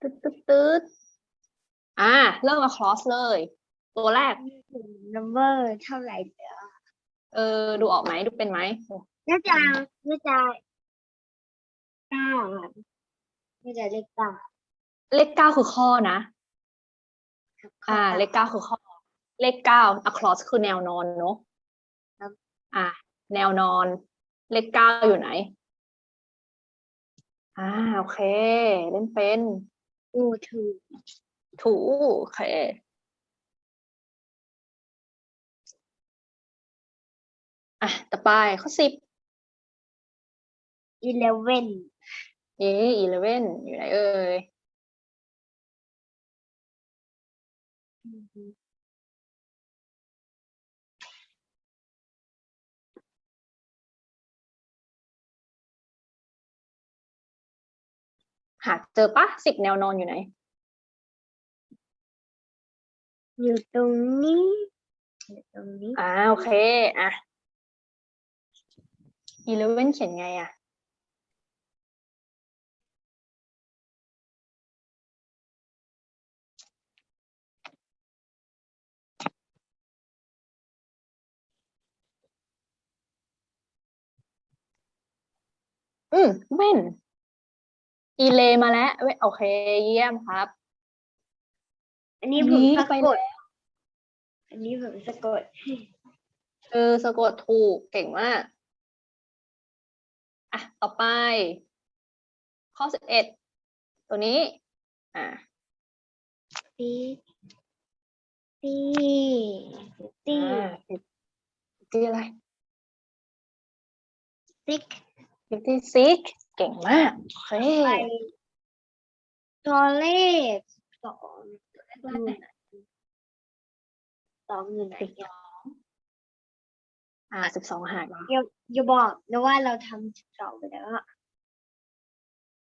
ตึ๊ดตึ๊ดตึ๊ดอ่า เริ่ม across เลย ตัวแรก number เท่าไหร่เดี๋ยวเออ ดูออกไหมดูเป็นไหมน่าจะน่าจะเก้าครับน่าจะเลขเก้าเลขเก้าคือข้อนะ ครับอ่า เลขเก้าคือข้อ เลขเก้า across คือแนวนอนเนอะครับอ่า แนวนอน เลขเก้าอยู่ไหน อ่า โอเค เล่นเป็น อูถูกถูโอเค อะ ต่อไปข้อสิบ eleven เอ๊ะ eleven อยู่ไหนเอ่ย หาเจอปะสิบแนวนอนอยู่ไหน อยู่ตรงนี้อยู่ตรงนี้อ่าโอเคอะ eleven เขียนไงอะอืมเว้น อีเลมาแล้วเว้ยโอเค เยี่ยมครับ อันนี้ผมนี่สะไปกแล้ดวอันนี้ผมสะกด เออสะกดถูกเก่งมาก อะ ต่อไป ข้อสิบเอ็ดตัวนี้ อะ ตีตีตีอ่าฟิอะไรซิกฟิฟตี้ซิก เก่งมากโอเคไปตัวเลขสองอยู่ไหนสองอยู่ไหนเนี่ยอ่าสิบสองหายมาอย่าอย่าบอกนะว่าเราทำสิบสองไปแล้วอะ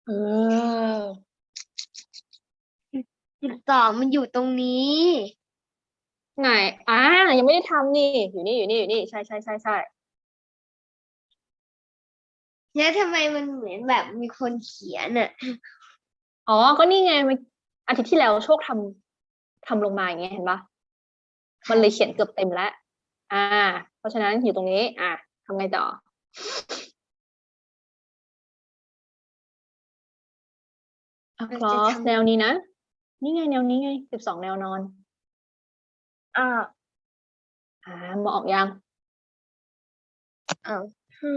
เออสิบสองมันอยู่ตรงนี้ ไหนอ่ายังไม่ได้ทำนี่ อยู่นี่อยู่นี่อยู่นี่ใช่ใช่ใช่ใช่ แล้วทำไมมันเหมือนแบบมีคนเขียนอะอ๋อ ก็นี่ไงมันอาทิตย์ที่แล้วโชคทำทำลงมาอย่างเงี้ยเห็นปะมันเลยเขียนเกือบเต็มแล้ว อ่า เพราะฉะนั้นอยู่ตรงนี้ อะทำไงต่อ across แนวนี้นะ นี่ไงแนวนี้ไงสิบสองแนวนอน อ่าอ่ามองออกยังเอาอื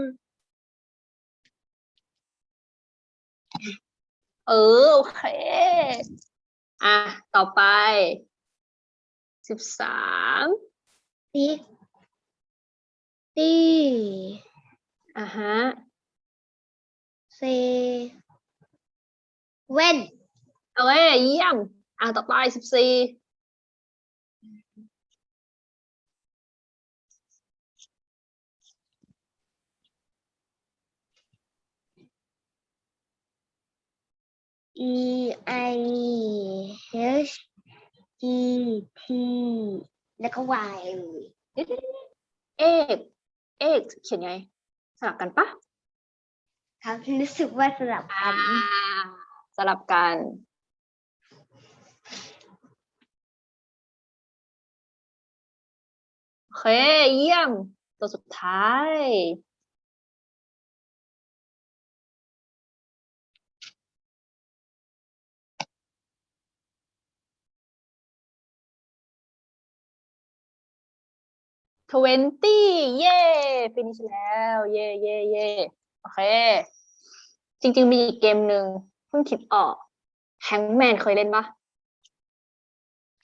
เออโอเคอะต่อไปสิบสามซิกตีอะฮะเซเว่นเอาเว้ยเยี่ยมอะต่อไปสิบสี่ อีไอชอีทีแล้วก็วายเลยเอ๊ะเอ๊ะเอ๊ะเขียนไง สลับกันปะครับรู้สึกว่าสลับอ่ากัน สลับกัน โอเค เยี่ยม ตัวสุดท้าย ทเวนตี้เย่ฟินิชแล้ว เย่เย่เย่โอเค จริง ๆ มีอีกเกมหนึ่งเพิ่งคิดออกแฮงแมนเคยเล่นปะ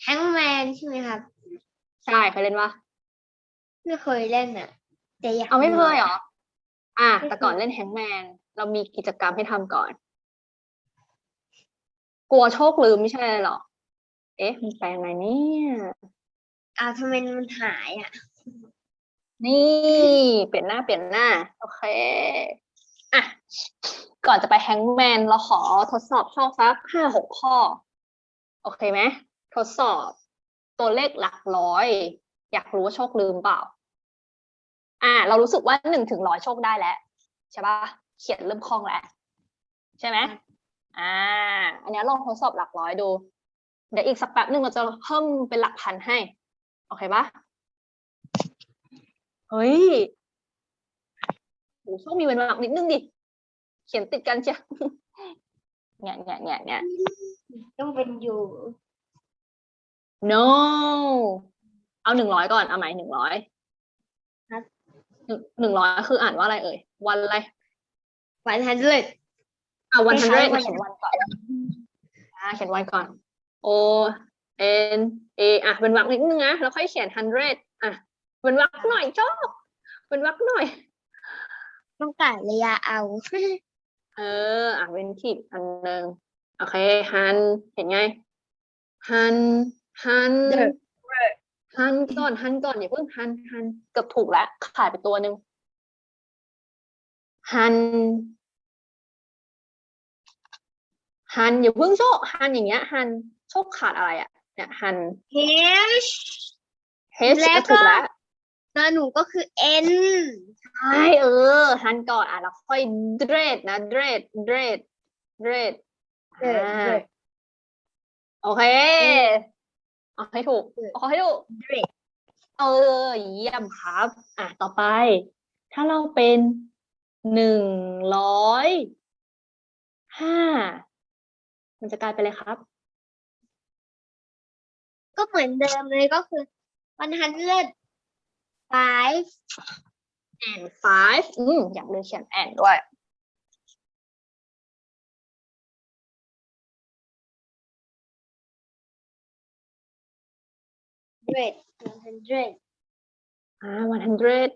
แฮงแมนใช่ไหมครับ ใช่เคยเล่นปะไม่เคยเล่นอะแต่อยากเอาไม่เคยเหรอ อะไม่เคยแต่ก่อนเล่นแฮงแมน เรามีกิจกรรมให้ทำก่อน กลัวโชคลืมไม่ใช่หรอ เอ๊ะ มันแปลงไงเนี่ย อ้าวทำไมมันหายอะ นี่เปลี่ยนหน้าเปลี่ยนหน้า โอเค อะ ก่อนจะไปแฮงแมนเราขอทดสอบโชคสักห้าหกข้อ โอเคไหมทดสอบตัวเลขหลักร้อย อยากรู้ว่าโชคลืมเปล่า อะเรารู้สึกว่าหนึ่งถึงร้อยโชคได้แล้ว ใช่ปะเขียนเริ่มคล่องแล้ว ใช่ไหมอ่า อันเนี้ยลองทดสอบหลักร้อยดู เดี๋ยวอีกสักแป๊บหนึ่งเราจะเพิ่มเป็นหลักพันให้ โอเคปะ เฮ้ยโหโชคมีเว้นวรรคนิดนึงดิ เขียนติดกันเชียวเนี่ยเนี่ยเนี่ยเนี่ย ต้องเป็นอยู่ no เอาหนึ่งร้อยก่อน เอาใหม่หนึ่งร้อยครับหนึ่งหนึ่งร้อยคืออ่านว่าอะไรเอ่ย วันอะไร วันฮันเลยอะวันไม่ฮันใช่เรวัน เขียนวันก่อนอ่าเขียนวันก่อน o n a อะเป็นวรรคนิดนึงนะ แล้วค่อยเขียน hundred อะ เป็นวรรคหน่อยชอบเป็นวรรคหน่อย ต้องการระยะเอา เออ อะเป็นขีดอันหนึ่งโอเคหันเห็นไงหันหันเด้อหันก่อนหันก่อนอย่าเพิ่งหันหันเกือบถูกแล้วขาดไปตัวหนึ่งหันหันอย่าเพิ่งโชคหันอย่างเงี้ยหันโชคขาดอะไรอะเนี่ยหัน เฮช H แล้วก็ก็ถูกแล้ว ตัวหนูก็คือ N ใช่เออหันก่อนอะแล้วค่อย dread นะ dread dread dread เดินอ่าเดินโอเคเอาให้ถูกเออเอาให้ถูกเดินเออเยี่ยมครับ อะต่อไป ถ้าเราเป็นหนึ่งร้อยห้ามันจะกลายเป็นอะไรครับ ก็เหมือนเดิมเลยก็คือ one hundred five and five อืมอยากเลยเขียน and ด้วย hundred one hundred อ่า one hundred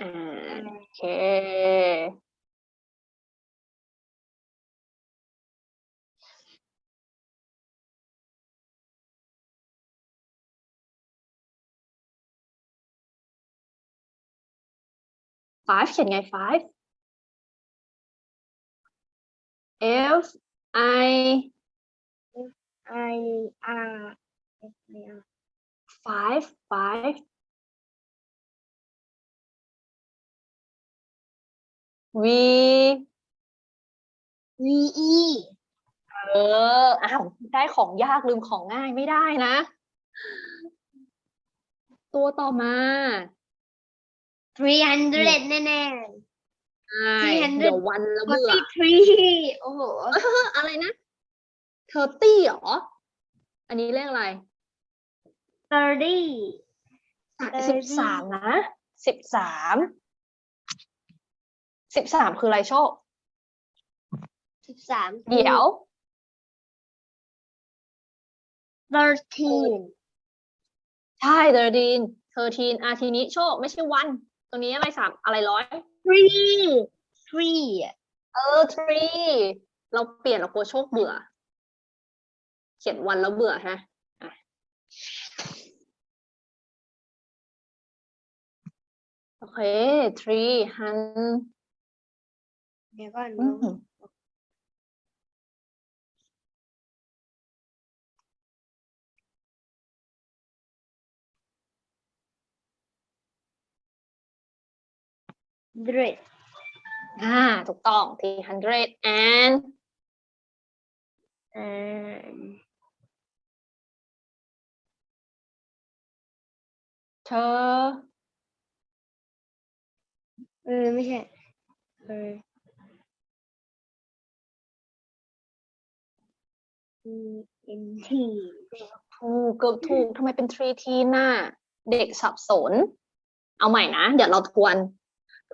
อ่าโอเค five เขียนไง five F I I R S I R five five V V E เออ อ้าว ได้ของยากลืมของง่ายไม่ได้นะ ตัวต่อมา three hundred แน่ใช่300เดี๋ยววันละๆเบื่อ forty three โอ้โห อะไรนะเทอร์ตี้หรอ อันนี้เลขอะไร thirty สิบสามนะสิบสามสิบสามคืออะไรโชคสิบสามเดี๋ยว thirteen ใช่เดอร์ดีนเทอร์ทีนอาทีนี้โชค ไม่ใช่วันต รงนี้อะไรสามอะไรร้อย three three เออ three เราเปลี่ยนเรากลัวโชคเบื่อ เขียนวันแล้วเบื่อฮะอะโอเค three หันเดี๋ยวก่อน อืมเดรดอ่า ถูกต้อง three hundred and อ่าเธอเออไม่ใช่เอออืม N T ถูกเกือบถูกทำไมเป็น three teen น่ะเด็กสับสน เอาใหม่นะ เดี๋ยวเราทวน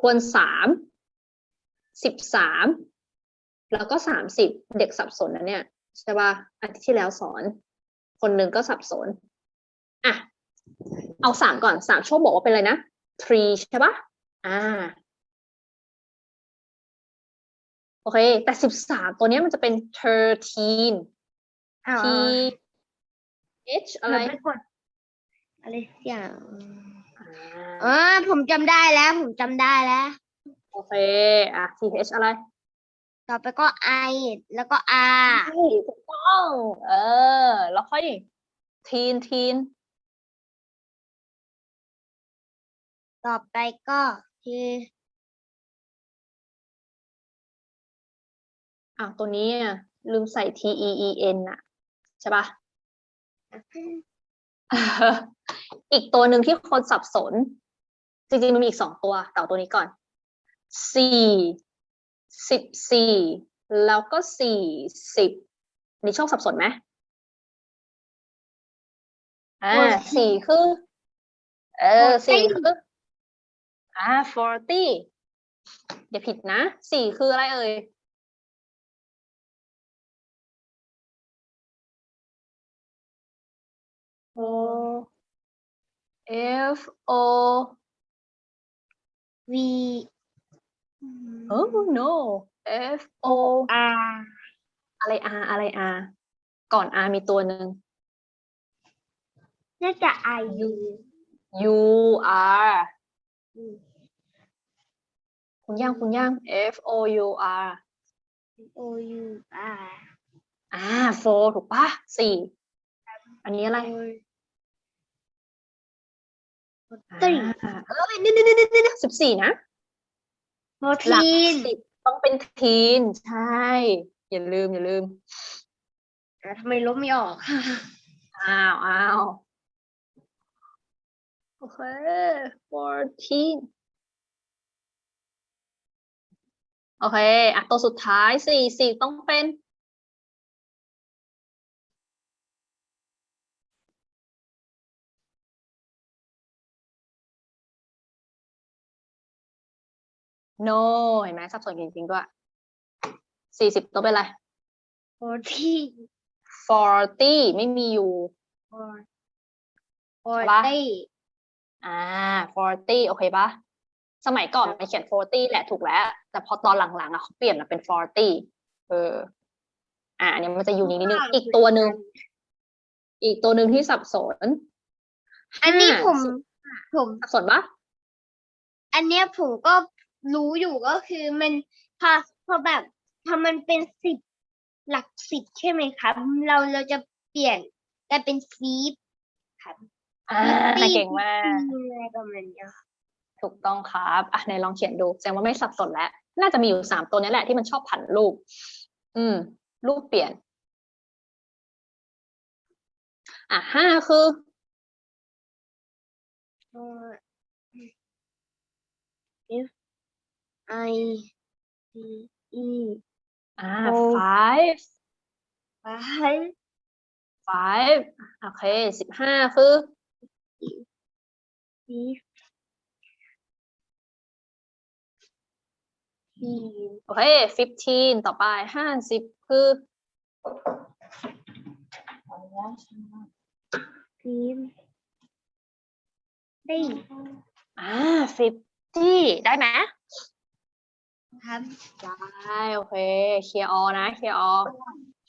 ทวนสามสิบสามแล้วก็สามสิบเด็กสับสนนะเนี่ยใช่ป่ะอาทิตย์ที่แล้วสอน คนหนึ่งก็สับสนอะเอาสามก่อนสามโชคบอกว่าเป็นอะไรนะ three ใช่ป่ะอ่าโอเค แต่สิบสามตัวเนี้ยมันจะเป็น thirteen อ้าว T H อะไรมันไปกดอะไรสักอย่าง อ่อ๋าอผมจำได้แล้ว ผมจำได้แล้ว โอเค อะ T H อะไรต่อไปก็ I แล้วก็ R ใช่ถูกต้อง เออ แล้วค่อย teen teen ต่อไปก็คืออะตัวนี้อะลืมใส่ T E E N อะใช่ปะ อีกตัวหนึ่งที่คนสับสน จริงๆมันมีอีกสองตัวแต่เอาตัวนี้ก่อนสี่สิบสี่แล้วก็สี่สิบนี่ชอบสับสนไหมอ่า Forty สี่คือ เออ Forty สี่คือ อ่า forty อย่าผิดนะสี่คืออะไรเอ่ย O F O V oh no F O R อะไร R อะไร R ก่อน R มีตัวหนึ่งน่าจะ I U U R คุณย่างคุณย่าง F O U R O U R อ่า four ถูกปะสี่ อันนี้อะไร three อ่าเอ้ยนี่นี่นี่นี่นี่สิบสี่นะหลัก fourteen สิบต้องเป็นทีนใช่ อย่าลืม อย่าลืม อะทำไมลบไม่ออกอ้าวอ้าวโอเค fourteen โอเค อะตัวสุดท้ายสี่สิบต้องเป็น no เห็นไหมสับสนจริงๆด้วยสี่สิบต้องเป็นอะไร fourteen forty ไม่มีอยู่ forty อ่า forty โอเคปะสมัยก่อนมันเขียน forty แหละถูกแล้ว แต่พอตอนหลังๆอะเขาเปลี่ยนมาเป็น forty เออ อ่าอันนี้มันจะอยู่นิดนึง อีกตัวหนึ่ง อีกตัวหนึ่งที่สับสน อันนี้ห้าผมสิบผมสับสนปะอันเนี้ยผมก็ รู้อยู่ก็คือมันพอพอแบบพอมันเป็นสิบหลักสิบใช่ไหมครับ เราเราจะเปลี่ยนกลายเป็นฟีบครับอ่าฟีบเก่งมากอะไรประมาณเนี้ยค่ะถูกต้องครับอะไหนลองเขียนดูแสดงว่าไม่สับสนแล้ว น่าจะมีอยู่สามตัวนี้แหละที่มันชอบผันรูป อืม รูปเปลี่ยน อะห้าคือ เอ่อ F I C E อ่า โอ้ five five five โอเคสิบห้าคือ six โอเค fifteen ต่อไปห้าสิบคือ fifteen ได้อ่า fifty ได้ไหม ครับได้โอเคเคลียร์ออนะเคลียร์ออ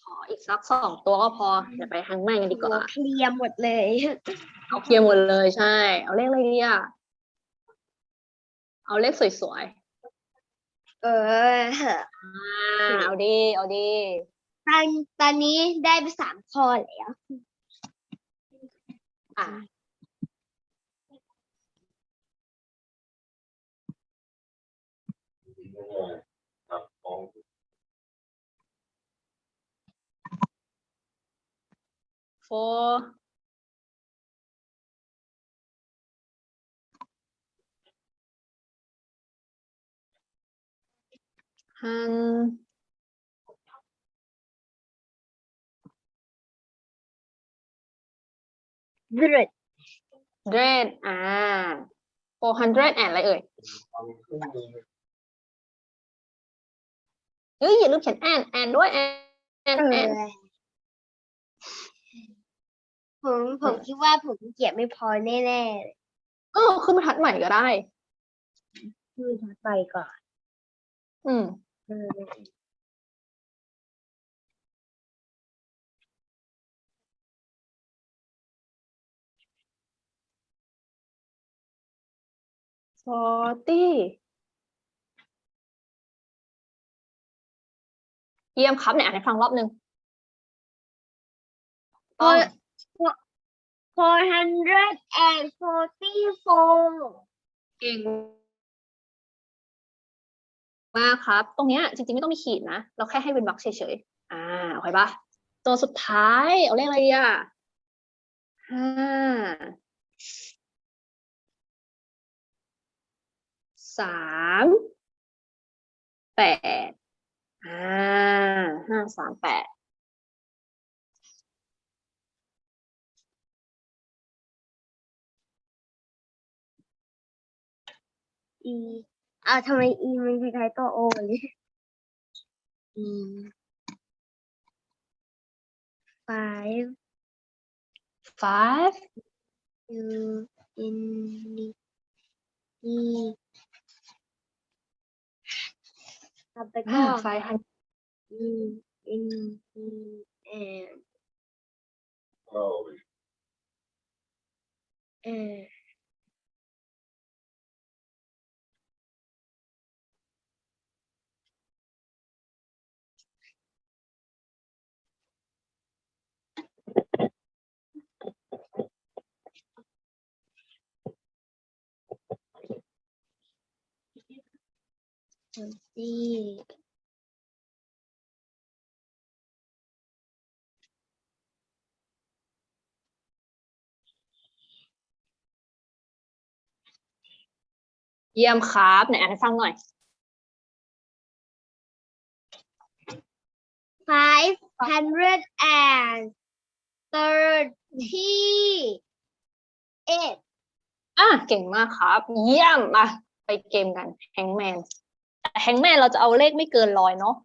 ขออีกสักสองตัวก็พอเดี๋ยวไปทางแม่งกันดีกว่าเคลียร์หมดเลยเอาเคลียร์หมดเลยใช่ เอาเลขอะไรดีอะเอาเลขสวยเออๆอ่าเอาดีเอาดีตอนตอนนี้ได้ไปสามข้อแล้วอ่า four hun Good hundred อ่า four hundred and อะไรเอ่ย เฮ้ยอย่าลืมเขียน and and ด้วย and เอ and อ and ผมผมคิดว่าผมเขียนไม่พอแน่ๆเลยเออขึ้นบรรทัดใหม่ก็ได้คือทัดไปก่อน อืมเออ forty เยี่ยมครับเนี่ยอ่านให้ฟังรอบหนึ่ง four four hundred and forty four เก่งมากครับ ตรงเนี้ยจริงๆไม่ต้องมีขีดนะ เราแค่ให้เป็นบล็อกเฉยอ่าโอเคปะตัวสุดท้าย เอาเลขอะไรดีอะห้าสามแปด อ่าห้าสามแปดอีอ้าวทำไมอีมันคล้ายๆตัวโอเลยอี five five U in E ต่อไปก็อ่า five hundred E in E and Oh, and see เยี่ยมครับไหนอ่า นให้ฟังหน่อย five hundred and thirty eight อะเก่งมากครับ เยี่ยมมาไปเกมกันแฮงแมน แต่แฮงแมนเราจะเอาเลขไม่เกินร้อยเนาะ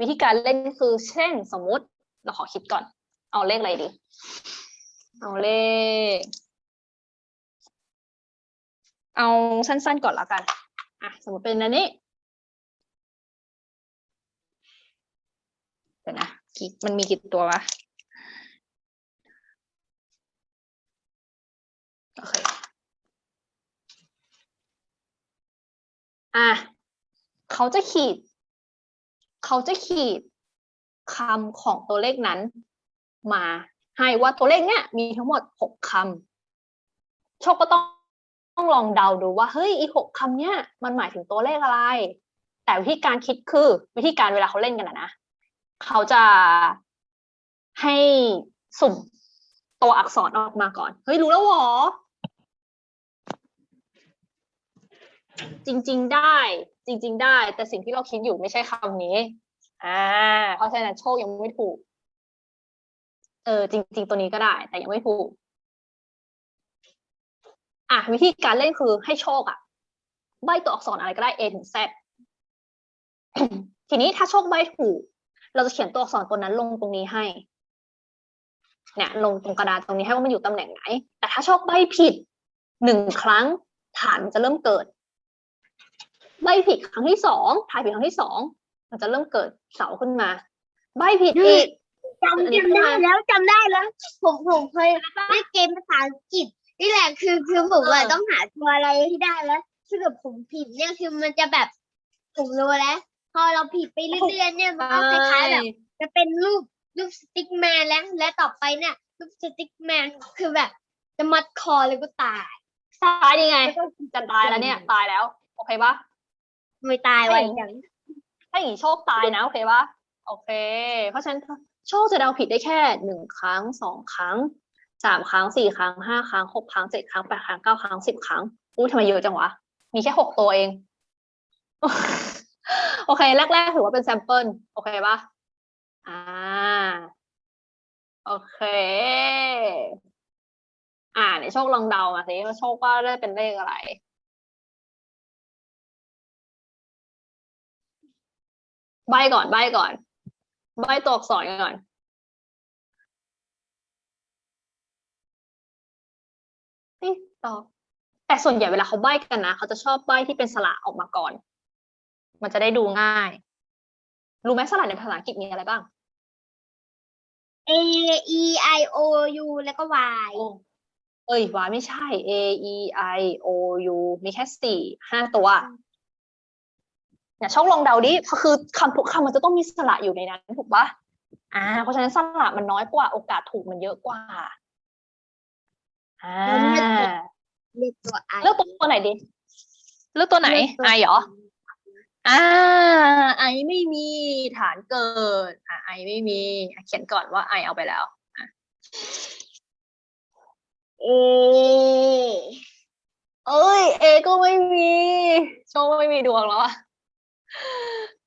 วิธีการเล่นคือ เช่นสมมุติเราขอคิดก่อน เอาเลขอะไรดี เอาเลข เอาสั้นๆก่อนละกันอะสมมติเป็นอันนี้เดี๋ยวนะกี่มันมีกี่ตัววะโอเคอะ เขาจะขีด เขาจะขีดคำของตัวเลขนั้น มาให้ว่าตัวเลขเนี้ยมีทั้งหมดหกคำโชคก็ต้องต้องลองเดาดูว่าเฮ้ยอีหกคำเนี้ยมันหมายถึงตัวเลขอะไร แต่วิธีการคิดคือ วิธีการเวลาเขาเล่นกันนะเขาจะให้สุ่มตัวอักษรออกมาก่อน เฮ้ยรู้แล้วหรอ จริง ๆได้ จริง ๆ ได้ แต่สิ่งที่เราคิดอยู่ไม่ใช่คำนี้ อ่า เพราะฉะนั้นโชคยังไม่ถูก เออ จริง ๆ ตัวนี้ก็ได้ แต่ยังไม่ถูก อะวิธีการเล่นคือให้โชคอะ ใบตัวอักษรอะไรก็ได้ A ถึง Z ทีนี้ถ้าโชคใบถูก เราจะเขียนตัวอักษรตัวนั้นลงตรงนี้ให้เนี่ยลงตรงกระดาษตรงนี้ให้ว่ามันอยู่ตำแหน่งไหน แต่ถ้าโชคใบผิดหนึ่งครั้งฐานมันจะเริ่มเกิด ใบผิดครั้งที่สองทายผิดครั้งที่สองมันจะเริ่มเกิดเสาขึ้นมา ใบผิดอีก จำจำได้แล้วจำได้แล้ว ผมผมเคยเล่นเกมภาษาอังกฤษนี่แหละคือคือผมอะเออ ต้องหาตัวอะไรที่ได้แล้วถ้าเกิดผมผิดเนี่ยคือมันจะแบบผมรู้แล้ว พอเราผิดไปเรื่อยๆเนี่ยมันก็คล้ายๆแบบ จะเป็นรูปรูปสติ๊กแมนแล้วและต่อไปเนี่ยรูปสติ๊กแมนคือแบบ จะมัดคอเลยก็ตาย ตายยังไงแล้วก็จะตายแล้วเนี่ย ตายแล้ว โอเคปะ ไม่ตายไว้อย่างถ้าอย่างนี้โชคตายนะโอเคปะโอเค เพราะฉะนั้นโชคจะเดาผิดได้แค่หนึ่งครั้งสองครั้งสามครั้งสี่ครั้งห้าครั้งหกครั้งเจ็ดครั้งแปดครั้งเก้าครั้งสิบครั้งอู้ทำไมเยอะจังวะ มีแค่หกตัวเอง โอเค แรก ๆ ถือว่าเป็นแซมเปิลโอเคปะอ่า โอเค อ่าในโชคลองเดามาสิว่าโชคว่าได้เป็นเลขอะไร ใบก่อนใบก่อน ใบตัวอักษรก่อน ติ๊กตอกแต่ส่วนใหญ่เวลาเขาใบ้กันนะเขาจะชอบใบ้ที่เป็นสระออกมาก่อน มันจะได้ดูง่าย รู้ไหมสระในภาษาอังกฤษมีอะไรบ้าง A E I O U แล้วก็ Y โอ้เอ้ยวายไม่ใช่ A E I O U มีแค่สี่ห้าตัว เนี่ยช่องลองเดาดิคือคำทุกคำมันจะต้องมีสระอยู่ในนั้นถูกปะอ่า เพราะฉะนั้นสระมันน้อยกว่าโอกาสถูกมันเยอะกว่าอ่าเรียกตัว I เลือกตัวไหนดีเลือกตัวไหนไอเหรออ่าไอไม่มีฐานเกิดอ่าไอไม่มีอะเขียนก่อนว่าไอเอาไปแล้วเอเอ้ยเอก็ไม่มี โชคไม่มีดวงแล้วอะ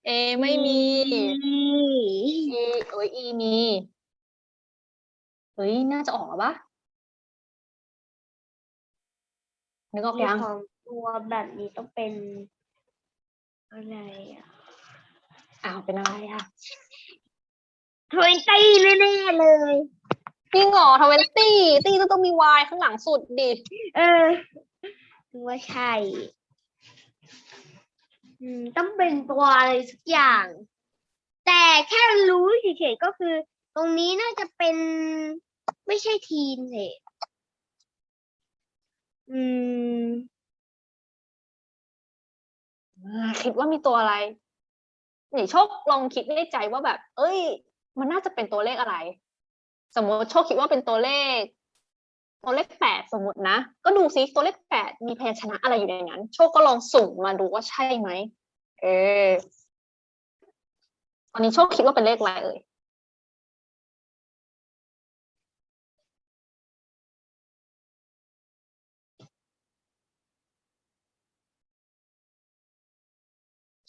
เอไม่มี เอเอ้ยอีมี เฮ้ย น่าจะออกแล้วปะนึกออกยังของตัวแบบนี้ต้องเป็นอะไรอะ อ้าว เป็นอะไรอะทเวนตี้แน่ๆเลยจริงเหรอทเวนตี้ตี้ก็ต้องมีวายข้างหลังสุดดิ เออนึกว่าใช่อืม ต้องเป็นตัวอะไรสักอย่าง แต่แค่รู้เฉยๆก็คือ ตรงนี้น่าจะเป็นไม่ใช่ทีนเหรอืมอ่าคิดว่ามีตัวอะไรนี่โชคลองคิดในใจว่าแบบ เอ้ย มันน่าจะเป็นตัวเลขอะไร สมมติโชคคิดว่าเป็นตัวเลข ตัวเลขแปดสมมตินะ ก็ดูซิตัวเลขแปดมีพยัญชนะอะไรอยู่ในนั้น โชคก็ลองสุ่มมาดูว่าใช่ไหม เออ ตอนนี้โชคคิดว่าเป็นเลขอะไรเอ่ย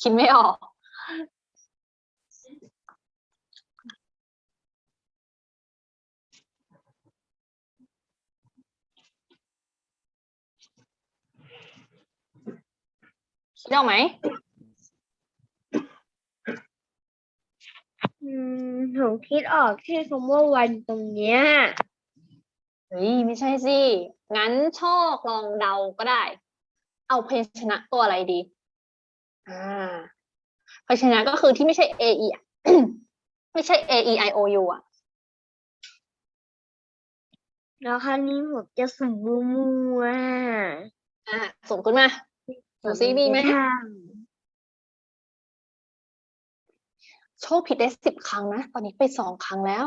คิดไม่ออก ดออกไหมอืมผมคิดออกแค่คำว่าวันตรงเนี้ย เฮ้ยไม่ใช่สิ งั้นโชคลองเดาก็ได้ เอาพยัญชนะตัวอะไรดี อ่าพยัญชนะก็คือที่ไม่ใช่ A E อะไม่ใช่ A E I O U อะ แล้วคราวนี้ผมจะสุ่มมัวอ่าส่งขึ้นมาๆ ดูซิมีไหมทางโชคผิดได้สิบครั้งนะ ตอนนี้ไปสองครั้งแล้ว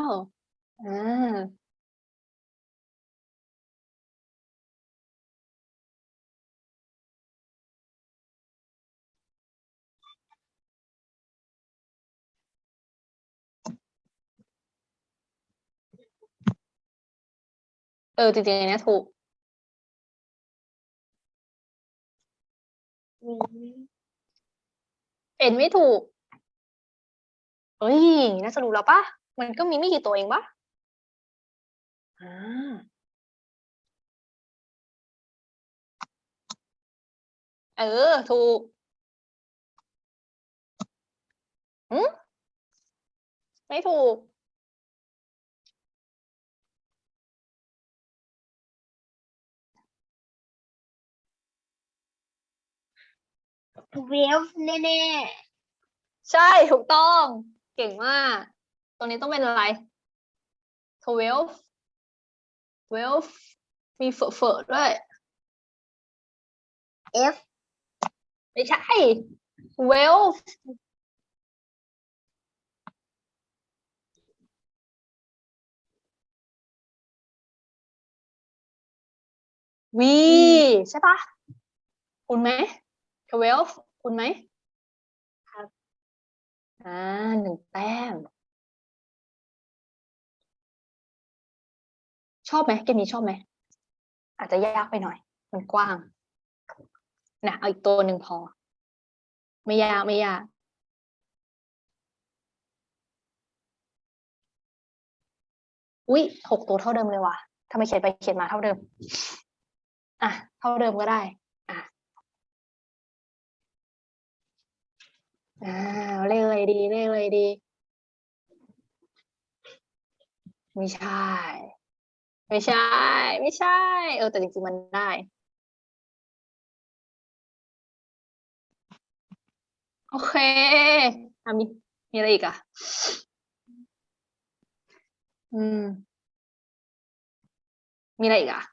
อ่าเออจริงๆอันเนี้ยถูก เป็นไม่ถูก เอ้ย น่าจะรู้แล้วปะมันก็มีไม่กี่ตัวเองปะอ่าเออ ถูกอืมไม่ถูก ทเวลแน่ใช่ถูกต้อง เก่งมาก ตรงนี้ต้องเป็นอะไร twelve twelve มีเฟอเฟอด้วย ๆ F ไม่ใช่ twelve วีใช่ปะคุณไหม twelve คุณไหมครับ อ่าหนึ่งแต้ม ชอบไหมเกมนี้ชอบไหม อาจจะยากไปหน่อย มันกว้าง นะเอาอีกตัวหนึ่งพอ ไม่ยากไม่ยากอุ๊ยหกตัวเท่าเดิมเลยว่ะทำไมเขียนไปเขียนมาเท่าเดิม อะ เท่าเดิมก็ได้ อะอ่าเลขอะไรดีเลขอะไรดี ไม่ใช่ ไม่ใช่ ไม่ใช่ เออแต่จริงๆมันได้โอเคอะมีมีอะไรอีกอะ อืม มีอะไรอีกอะ